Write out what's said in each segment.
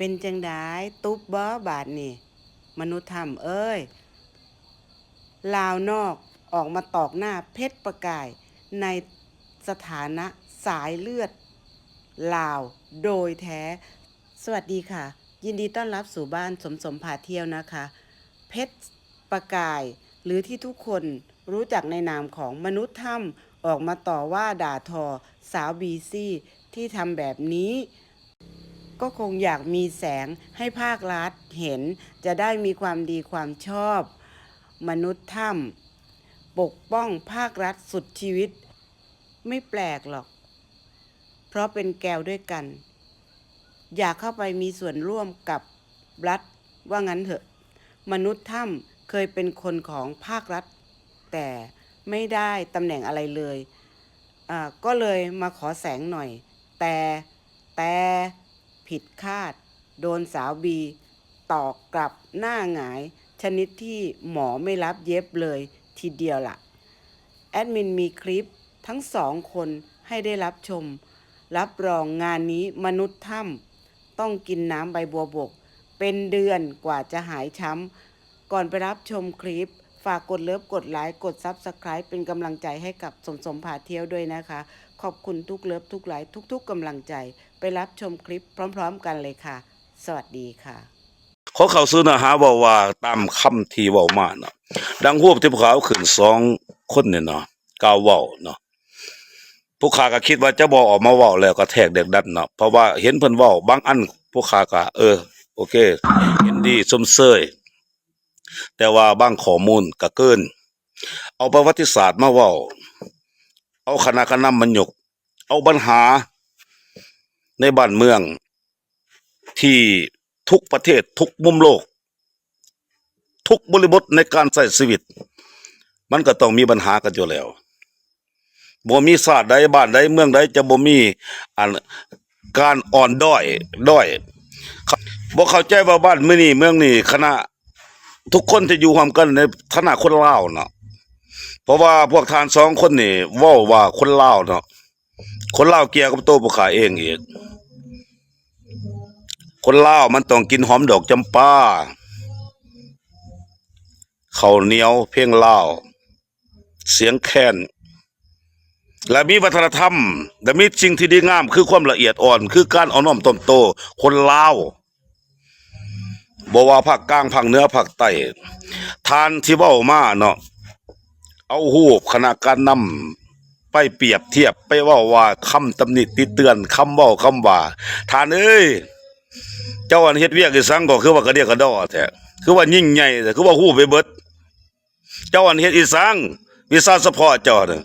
เป็นจังไดตุ๊บบ่บาดนี่ มนุษย์ธรรมเอ้ย ลาวนอกออกมาตอกหน้าเพชรประกาย ในสถานะสายเลือด ลาวโดยแท้ สวัสดีค่ะ ยินดีต้อนรับสู่บ้านสมสมพาเที่ยวนะคะ เพชรประกาย หรือที่ทุกคนรู้จักในนามของมนุษย์ถ้ำออกมาต่อว่าด่าทอ สาวบีซี่ที่ทำแบบนี้ ก็คงอยากมีแสงให้ภาครัฐเห็นจะได้มีความดีความชอบ มนุษย์ถ้ำปกป้องภาครัฐสุดชีวิต ไม่แปลกหรอก เพราะเป็นแก้วด้วยกัน อยากเข้าไปมีส่วนร่วมกับรัฐว่างั้นเถอะ มนุษย์ถ้ำเคยเป็นคนของภาครัฐ แต่ไม่ได้ตำแหน่งอะไรเลยอ่าก็เลยมาขอแสงหน่อย แต่แต่ ผิดคาด โดนสาวบีตอกกลับหน้าหงาย ชนิดที่หมอไม่รับเย็บเลยทีเดียวล่ะ แอดมินมีคลิปทั้งสองคนให้ได้รับชม รับรองงานนี้มนุษย์ถ้ำต้องกินน้ำใบบัวบก เป็นเดือนกว่าจะหายช้ำ ก่อนไปรับชมคลิป ฝากกดเลิฟกดไลค์กดซับสไคร b ์เป็นกำลังใจให้กับสมสมผาเที่ยวด้วยนะคะ ขอบคุณทุกเลิฟทุกไลค์ทุกๆกำลังใจ ไปรับชมคลิปพร้อม ๆ กันเลยค่ะ สวัสดีค่ะ ขอเข้าสู่เนื้อหาเว้าว่าตามคำที่เว้ามาเนาะดังฮูบที่พวกเขาขึ้นสองคนเนี่ยเนาะกล่าวเว้าเนาะผู้ขาก็คิดว่าจะบ่ออกมาเว้าแล้วก็แทกเด็กดันเนาะเพราะว่าเห็นเพิ่นเว้าบางอันผู้ขาก็เออ โอเค เห็นดีสมเสยแต่ว่าบางข้อมูลก็เกิน เอาประวัติศาสตร์มาเว้า เอาคณะคณะมันยก เอาปัญหา ในบ้านเมือง ที่ทุกประเทศทุกมุมโลก ทุกบริบทในการใช้ชีวิต มันก็ต้องมีปัญหากันอยู่แล้วบ่มีศาสตร์ใดบ้านใดเมืองใดจะบ่มีอันการอ่อนด้อยด้อยบ่เข้าใจว่าบ้านมื้อนี้เมืองนี้คณะ ทุกคนที่อยู่ร่วมกันในฐานะคนลาเนาะเพราะว่าพวกทานสองคนนี่ว้าว่าคนลาเนาะคนลาเกี่ยวกับโตัวผู้ขาเองอีก คนล่ามันต้องกินหอมดอกจำปาข้าวเหนียวเพียงล่าเสียงแค้นและมีวัฒนธรรม และมีสิ่งที่ดีงาม คือความละเอียดอ่อน คือการเอาน้อมถ่อมโต คนลาวบว่าภาคกลางภาคเหนือภาคใต้ทานที่เว้ามาเนาะเอาหูปคณะการนำไปเปรียบเทียบไปว่าว่าคำตำหนิติเตือนคำเว้าคำว่าทานเอ้ย เจ้าอันเฮ็ดเวียกอีสังก็คือว่ากระเดียกกระดอแท้คือว่ายิ่งใหญ่แต่คือว่าฮู้ไปเบิด เจ้าอันเฮ็ดอีสังวิชาเฉพาะเจ้าน่ะ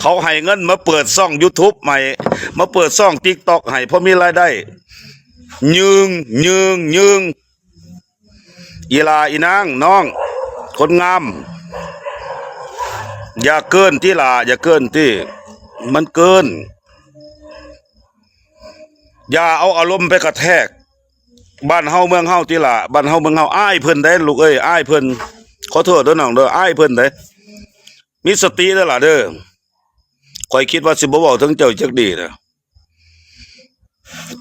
เขาให้เงินมาเปิดช่อง YouTube ใหม่ มาเปิดช่อง TikTok ให้เพราะมีรายได้ ยืงยืงยืงอีลาอีนางน้อง คนงาม อย่าเกินที่ลาอย่าเกินที่ มันเกิน อย่าเอาอารมณ์ไปกระแทก บ้านเฮาเมืองเฮาติล่ะบ้านเฮาเมืองเฮาอ้ายเพิ่นได้ลูกเอ้ยอ้ายเพิ่นขอโทษเด้อน้องเด้ออ้ายเพิ่นได้มีสติเด้อล่ะเด้อข่อยคิดว่าสิบ่เว้าถึงเจ้าจักดีนะ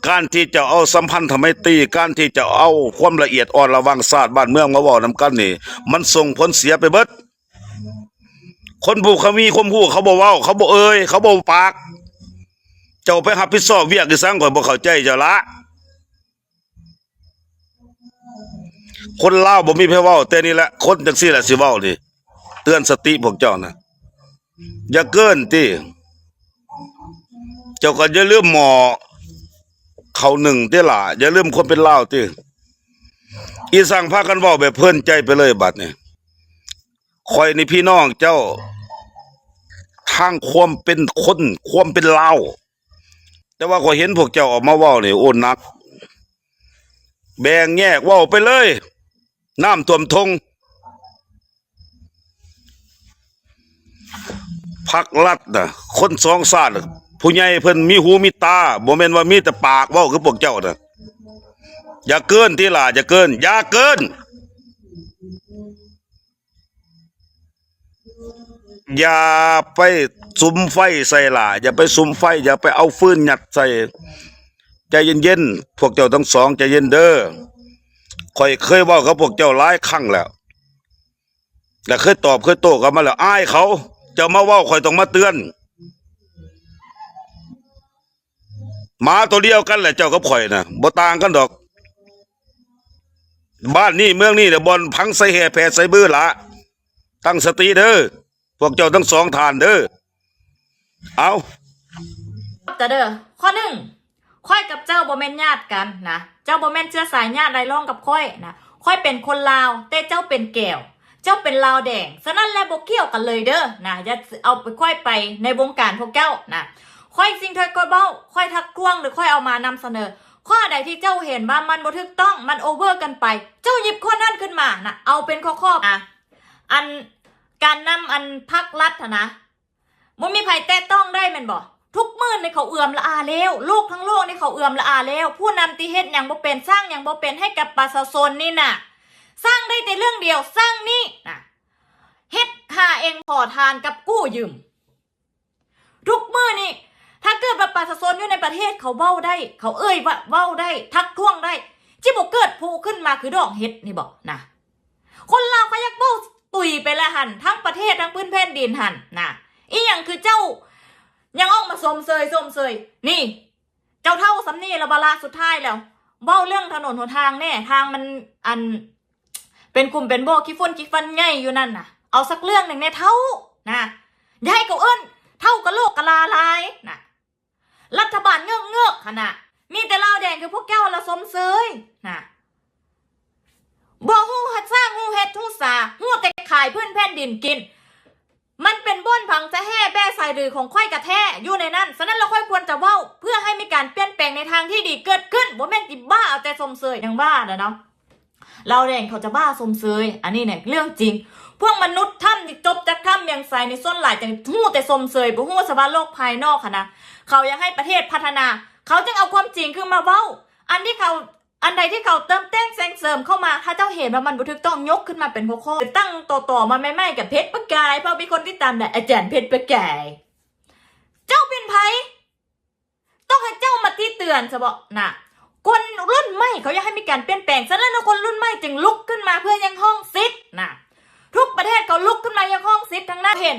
การที่จะเอาสัมพันธ์ทำไมตี การที่จะเอาความละเอียดอ่อนระวังศาสตร์บ้านเมืองมาเว้านํกันนี่ มันส่งผลเสียไปเบิดคนผู้เขามีความรู้เขาบ่เว้าเขาบ่เอ่ยเขาบ่ปาก จ้าไปรับผิดชอบเวียกอีสังข่อยบ่เข้าใจเจ้าละ คนเล่าบ่มีไผเว้าแต่นี่แหละคนจังซี่แหละสิเว้านี่เตือนสติพวกเจ้านะอย่าเกินติเจ้าก็อย่าลืมหมอเขาหนึ่งติล่ะอย่าลืมคนเป็นเล่าติอีสั่งพากันเว้าแบบเพิ่นใจไปเลยบัดนี้ข่อยในพี่น้องเจ้าทางความเป็นคน ความเป็นเล่า แต่ว่าก็เห็นพวกเจ้าออกมาว้านี่ยโอ้หนัก แบ่งแยกว้าไปเลย น้ำท่วมทงพักรัดนะคนสองชานผู้ใหญ่เพิ่นมีหูมีตาบ่แม่นว่ามีแต่ปากว้าคือพวกเจ้านะอย่าเกินที่ล่ะอย่าเกิน อย่าเกิน อย่าไปสุมไฟใส่ล่ะอย่าไปสุมไฟ อย่าไปเอาฟืนหยัดใส่ ใจเย็นๆพวกเจ้าทั้งสองใจเย็นเด้อข่อยเคยว้ากับพวกเจ้าหลายครั้งแล้วและเคยตอบเคยโต้กันมาแล้วอายเขาจ้ามาว้าข่อยต้องมาเตือนหมาตัวเดียวกันแหละเจ้ากับข่อยนะบ่ต่างกันดอก บ้านนี่เมืองนี่เนี่ยบอลพังใส่แห่แผ่ใส่บื้อละตั้งสติเด้อ พวกเจ้าทั้งสองทานเด้อเอาแต่เด้อข้อหนึ่งค่อยกับเจ้าบ่แม่นญาติกันนะเจ้าบ่แม่นเชื้อสายญาติใดร่องกับค่อยนะค่อยเป็นคนลาว แต่เจ้าเป็นแก้วเจ้าเป็นลาวแดงฉะนั้นแล้วบ่เกี่ยวกันเลยเด้อนะอย่าเอาไปค่อยไปในวงการพวกเจ้านะค่อยสิ่งที่ค่อยเบ้าค่อยทักท้วงหรือค่อยเอามานำเสนอ ข้อใดที่เจ้าเห็นว่ามันบ่ถูกต้องมันโอเวอร์กันไป เจ้าหยิบข้อนั้นขึ้นมานะเอาเป็นข้อๆอะอัน การนำอันพักรัฐอะนะบ่มีไผแตะต้องได้แม่นบ่ทุกมื้อในเขาเอื่อมละอาแล้วโลกทั้งโลกในเขาเอื่อมละอาแล้ว ผู้นำที่เฮ็ดหยังบ่เป็นสร้างหยังบ่เป็นให้กับประชาชนนี่น่ะ สร้างได้แต่เรื่องเดียวสร้างนี่นะเฮ็ดหาเองขอทานกับกู้ยืมทุกมื้อนี่ถ้าเกิดว่าประชาชนอยู่ในประเทศเขาเว้าได้ เขาเอ่ยว่าเว้าได้ ทักท้วงได้จิบ่เกิดผูขึ้นมาคือดอกเฮ็ดนี่บอกนะคนลาวเขาอยากเว้า ตุยไปละหันทั้งประเทศทั้งพื้นแผ่นดินหันนะอีหยังคือเจ้า ยังออกมาสมเสยสมเสยนี่ เจ้าเท่าสำนีระบาลาสุดท้ายแล้วเบ้าเรื่องถนนหนทางแน่ทางมันอัน เป็นกลุ่มเป็นโบขี้ฝุ่นขี้ฟันใหญ่อยู่นั่นน่ะ เอาสักเรื่องหนึ่งในเท่านะยาให้เขาเอิ้นเท่ากับโลกกะลาลายนะรัฐบาลเงือกเงือกขนาดมีแต่เลาแดงคือพวกแก้วละสมเสยนะบ่ฮู้หัด สร้างฮู้เฮ็ดฮู้สาฮู้แต่ขายพื้นแผ่นดินกิน มันเป็นบ้นพังจะแห่แบ้สายดือของค่อยกระแท้อยู่ในนั้นฉะนั้นเราค่อยควรจะเว้า เพื่อให้มีการเปลี่ยนแปลงในทางที่ดีเกิดขึ้นบ่แม่นติบ้าเอาแต่สมเสยอย่างบ้านะเนาะเราแดงเขาจะบ้าสมเสยอันนี้เนี่ยเรื่องจริง พวกมนุษย์ถ้ำที่จบจากถ้ำเมียงไซในส้นหลายจังหู้แต่สมเสยบ่หู้สภาพโลกภายนอกค่ะนะเขายังให้ประเทศพัฒนา เขาจึงเอาความจริงขึ้นมาเว้า อันที่เขา อันใดที่เขาเติมเต้นแซงเสริมเข้ามา ถ้าเจ้าเห็นว่ามันบุทึกต้องยกขึ้นมาเป็นหัวข้อตั้งต่อๆมาไม่ๆกับเพชรประกาย เพราะมีคนที่ตามแหละอาจารย์เพชรประกาย เจ้าเป็นไผต้องให้เจ้ามาที่เตือนจะบอกนะคนรุ่นใหม่เขาอยากให้มีการเปลี่ยนแปลงฉะนั้นคนรุ่นใหม่จึงลุกขึ้นมาเพื่อยังห้องซิดนะทุกประเทศเขาลุกขึ้นมายังห้องซิดทั้งนั้นเห็น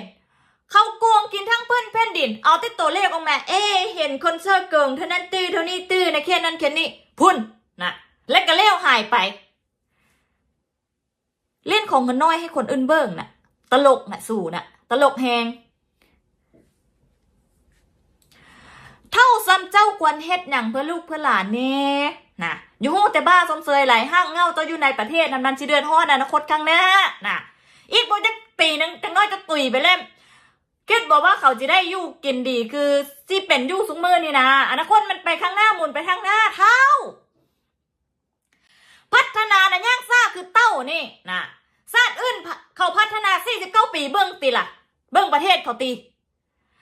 เขาโกงกินทั้งเพื้นแผ่นดิน เอาแต่ตัวเลขออกมา เอ๊เห็นคนเสื้อเกิงเท่านั้นตื้อเท่านี้ตื้อนะแค่นั้นแค่นี้พุ่น นะและก็เลี้ยวหายไป เล่นของเงินน้อยให้คนอื่นเบิ่งน่ะ ตลกน่ะสู่น่ะ ตลกแหงเท่าซ้ำเจ้าควรเฮ็ดหยังเพื่อลูกเพื่อหลานเน่นะอยู่หูแต่บ้าสมเสยไหลายห้างเงาตัวอยู่ในประเทศนั้นมันสิเดือนฮอดอนาคตข้างหน้านะอีกบ่จะปีนึงจังน้อยจะตุยไปเล่มคิดบอกว่าเขาจะได้อยู่กินดีคือที่เป็นอยู่สุงมือนี่นะอนาคตมันไปข้างหน้าหมุนไปข้างหน้าเท่า พัฒนานะย่างซ่าคือเต้านี่นะซาดอื่นเขาพัฒนา49ปีเบิ้องตีละเบิ้องประเทศเขาตี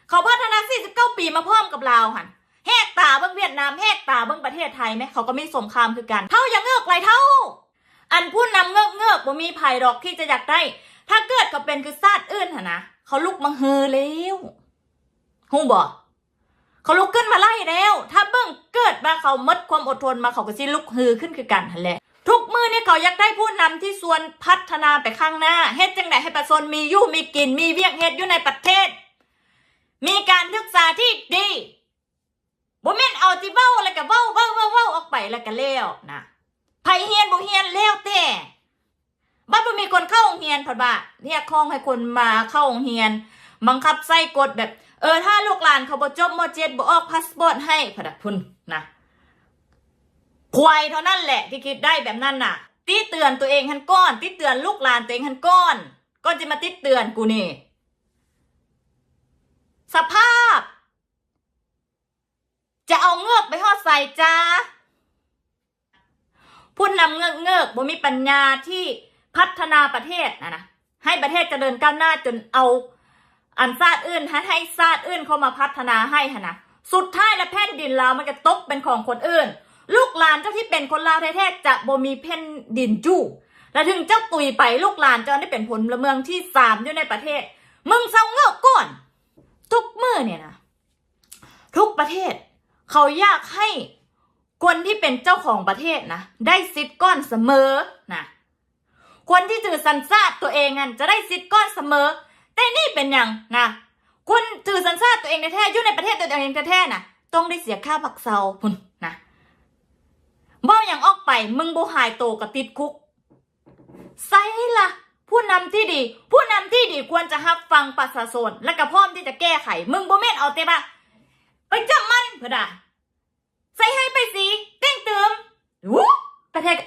เขาพัฒนา49ปีมาพร้อมกับลาวหันแหกตาเบิ้องเวียดนามแหกตาเบิ้องประเทศไทยไหมเขาก็มีสงครามคือกันเท่ายังเงือกไรเท่า อันผู้นำเงือกเงือกบ่มีภัยดอกที่จะอยากได้ ถ้าเกิดเขาเป็นคือซาดอื่นหนนะเขาลุกมาเฮอแล้วฮู้บ่เขาลุกขึ้นมาไล่แล้ว ถ้าเบิ้งเกิดมาเขามดความอดทนมาเขาก็สิลุกฮือขึ้นคือกันหันแหละ ทุกมือเนี่ยเขาอยากได้ผู้นำที่ส่วนพัฒนาไปข้างหน้าเฮ็ดจังไดให้ประชาชนมีอยู่มีกินมีเวียกเฮ็ดอยู่ในประเทศ มีการศึกษาที่ดีบ่แม่นเอาที่เว้าแล้วก็เว้าเว้าเว้าเว้าออกไปแล้วก็แล้วนะไผเฮียนบ่เฮียนแล้วแต่บัดบ่มีคนเข้าโรงเรียนพอดบ่าเรียกร้องให้คนมาเข้าโรงเรียน บังคับใส่กฎแบบ เออถ้าลูกหลานเขาบ่จบม .7 บ่ออกพาสปอร์ตให้พะดพุ่นนะ ควายเท่านั้นแหละที่คิดได้แบบนั้นน่ะตีเตือนตัวเองหันก้อนตีเตือนลูกหลานตัวเองหันก้อนก่อนจะมาติเตือนกูนี่ สภาพ จะเอาเงือกไปหอดใส่จ้าผู้นำเงือกเงือกบ่มีปัญญาที่พัฒนาประเทศนะนะให้ประเทศจเจริญก้าวหน้าจนเอา อันซาดอื่นให้ซาดอื่นเข้ามาพัฒนาให้นนะสุดท้ายแล้วแผ่นดินเรามันก็ตกเป็นของคนอื่น ลูกหลานเจ้าที่เป็นคนลาวแท้ๆจะบ่มีแผ่นดินจู่และถึงเจ้าตุยไปลูกหลานจ้าได้เป็นผลเมืองที่สามอยู่ในประเทศ มึงเศร้าเงือกก่อน ทุกมือเนี่ยนะทุกประเทศ เขาอยากให้คนที่เป็นเจ้าของประเทศนะได้สิทธิ์ก้อนเสมอนะคนที่ถือสัญชาติตัวเองนั่นจะได้สิทธิ์ก้อนเสมอ แต่นี่เป็นอย่างนะคนถือสัญชาติตัวเองแท้ๆอยู่ในประเทศตัวเองแท้ๆนะต้องได้เสียค่าบักเซาพุ่น บ่อย่างออกไปมึงบ่หายโตกับติดคุกไซละ่ะ ผู้นำที่ดี ผู้นำที่ดีควรจะรับฟังประชาชนและก็พร้อมที่จะแก้ไข มึงบ่เม่นเอาเตบะไปจับมันเพื่อดาใส่ให้ไปสีเต้งเติมวู้ประแทก